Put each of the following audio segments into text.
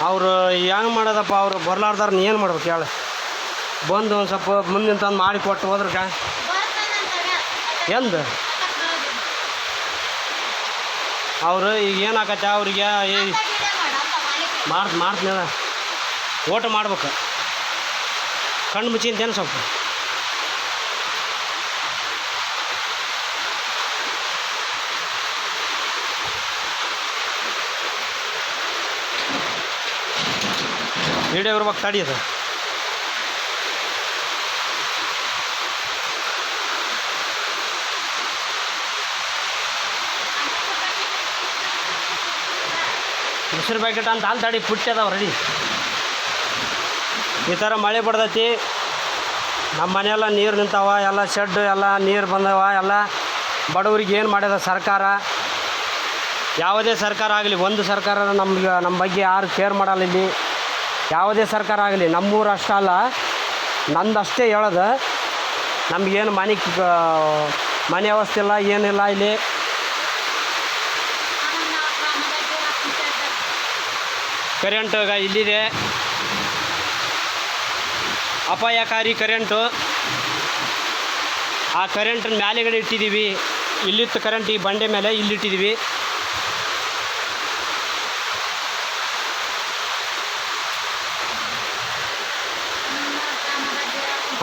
ಅವರು ಹೆಂಗೆ ಮಾಡೋದಪ್ಪ, ಅವರು ಬರಲಾರ್ದಾರ ಏನು ಮಾಡ್ಬೇಕು ಹೇಳಿ. ಬಂದು ಒಂದು ಸ್ವಲ್ಪ ಮುಂದಿನ ತಂದು ಮಾಡಿ ಕೊಟ್ಟು ಹೋದ್ರಕ ಎಂದು? ಅವರು ಈಗ ಏನಾಕತ್ತೆ ಅವ್ರಿಗೆ ಮಾಡ್ತು ಮಾಡ್ತೀನಿ ಓಟ ಮಾಡ್ಬೇಕು. ಕಣ್ಣು ಮುಚ್ಚಿಂತೇನು ಸ್ವಲ್ಪ. ವಿಡಿಯೋ ಇರ್ಬೇಕು ತಡಿ ಅದು. ಮೊಸರು ಪ್ಯಾಕೆಟ್ ಅಂತ ಹಾಲು ತಡಿ, ಪುಟ್ಟಿ ಅದಾವ ರೆಡಿ ಈ ಥರ ಮಳೆ ಬಡ್ದೈತಿ ನಮ್ಮ ಮನೆಯೆಲ್ಲ ನೀರು ನಿಂತಾವ, ಎಲ್ಲ ಶೆಡ್ ಎಲ್ಲ ನೀರು ಬಂದವ, ಎಲ್ಲ ಬಡವರಿಗೆ ಏನು ಮಾಡ್ಯದ ಸರ್ಕಾರ? ಯಾವುದೇ ಸರ್ಕಾರ ಆಗಲಿ, ಒಂದು ಸರ್ಕಾರ ನಮ್ಗೆ ನಮ್ಮ ಬಗ್ಗೆ ಯಾರು ಕೇರ್ ಮಾಡಲ್ಲ ಇಲ್ಲಿ. ಯಾವುದೇ ಸರ್ಕಾರ ಆಗಲಿ, ನಮ್ಮೂರು ಅಷ್ಟೇ ಅಲ್ಲ ನಂದು ಅಷ್ಟೇ ಹೇಳೋದು, ನಮಗೇನು ಮನೆ ಮನೆ ವ್ಯವಸ್ಥೆ ಇಲ್ಲ, ಏನಿಲ್ಲ ಇಲ್ಲಿ. ಕರೆಂಟ್ ಇಲ್ಲಿದೆ. ಅಪಾಯಕಾರಿ ಕರೆಂಟು. ಆ ಕರೆಂಟನ್ನು ಮ್ಯಾಲೆಗಡೆ ಇಟ್ಟಿದ್ದೀವಿ. ಇಲ್ಲಿತ್ತು ಕರೆಂಟ್, ಈ ಬಂಡೆ ಮೇಲೆ ಇಲ್ಲಿಟ್ಟಿದ್ದೀವಿ.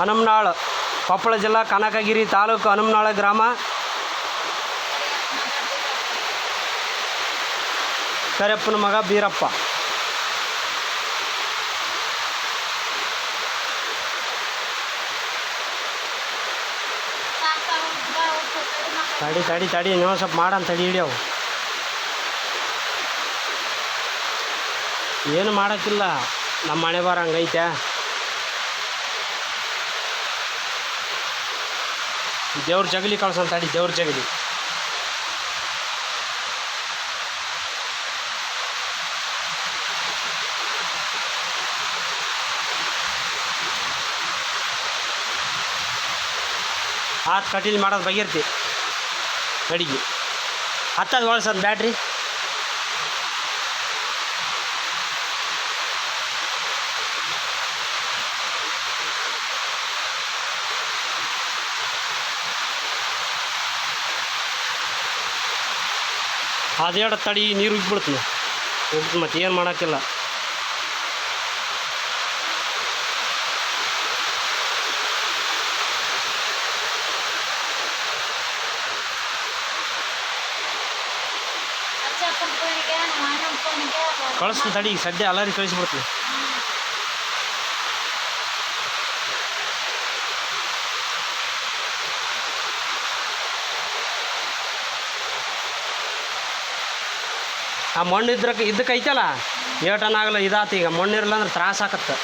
ಹನಮನಾಳ್, ಕೊಪ್ಪಳ ಜಿಲ್ಲಾ ಕನಕಗಿರಿ ತಾಲೂಕು ಹನುಮನಾಳ ಗ್ರಾಮ. ಕರೆಪ್ಪನ ಮಗ ಬೀರಪ್ಪ. ತಡಿ ತಡಿ ತಡಿ ನೀವು ಸ್ವಲ್ಪ ಮಾಡಂತ ತಡಿ ಹಿಡಿಯವು ಏನು ಮಾಡೋಕ್ಕಿಲ್ಲ, ನಮ್ಮ ಮನೆ ಬಾರ ಹಂಗೈತೆ ದೇವ್ರ ಜಗಲಿ ಕಳ್ಸಂತ ತಡಿ ದೇವ್ರ ಜಗಲಿ. ಆತ್ ಕಟೀಲ್ ಮಾಡೋದು ಬಗೆರ್ತಿ. ಅಡಿಗೆ ಹತ್ತದು ಒಳಸದ್ ಬ್ಯಾಟ್ರಿ ಅದೇಡ ತಡಿ ನೀರು ಉಗ್ಬಿಡ್ತೀನಿ ಉಗ್ದು ಮತ್ತೆ ಏನು ಮಾಡೋಕ್ಕಿಲ್ಲ. ಕಳಿಸ್ತೀನಿ ತಡಿ ಸದ್ಯ ಎಲ್ಲರಿಗೆ ಕಳಿಸ್ಬಿಡ್ತೀನಿ ಆ ಮಣ್ಣು ಇದ್ರಕ್ಕೆ ಇದಕ್ಕೆ ಐತಲ್ಲ? ಏಟನ್ ಆಗಲ್ಲ ಇದಾತು ಈಗ. ಮಣ್ಣು ಇರಲ್ಲ ಅಂದ್ರೆ ತ್ರಾಸ ಆಗತ್ತೆ